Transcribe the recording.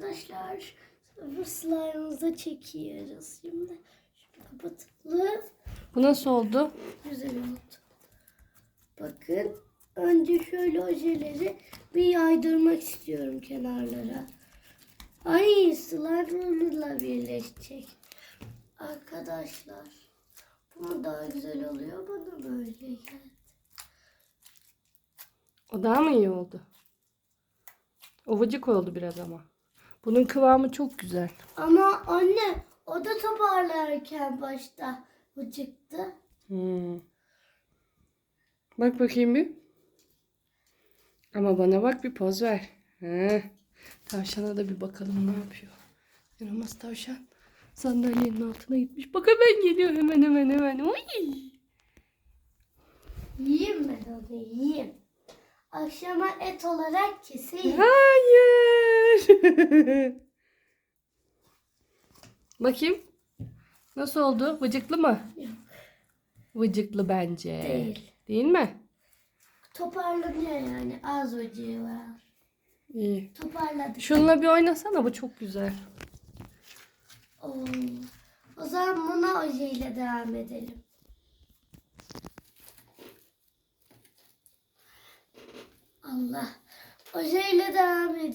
arkadaşlar. Bu slime'ımızı çekiyoruz şimdi. Şunu kapatalım. Bu nasıl oldu? Güzel oldu. Bakın önce şöyle ojeleri bir yaydırmak istiyorum kenarlara. Ay slime'ımla birleşecek. Arkadaşlar bu mu daha güzel oluyor bana böyle geldi. O daha mı iyi oldu? Ovacık oldu biraz ama. Bunun kıvamı çok güzel. Ama anne o da toparlarken başta bu çıktı. Hmm. Bak bakayım bir. Ama bana bak bir poz ver. He. Tavşana da bir bakalım ne yapıyor. Yaramaz tavşan. Sandalyenin altına gitmiş. Bak hemen geliyor hemen hemen hemen. Uy. Yiyeyim ben onu yiyeyim. Akşama et olarak keseyim. Hayır. Bakayım. Nasıl oldu? Vıcıklı mı? Yok. Vıcıklı bence. Değil. Değil mi? Toparlanıyor yani az ocağı var. İyi. Toparladık. Şununla bir oynasana bu çok güzel. Oo. O zaman buna ojeyle devam edelim. Allah. Ojeyle devam ediyoruz.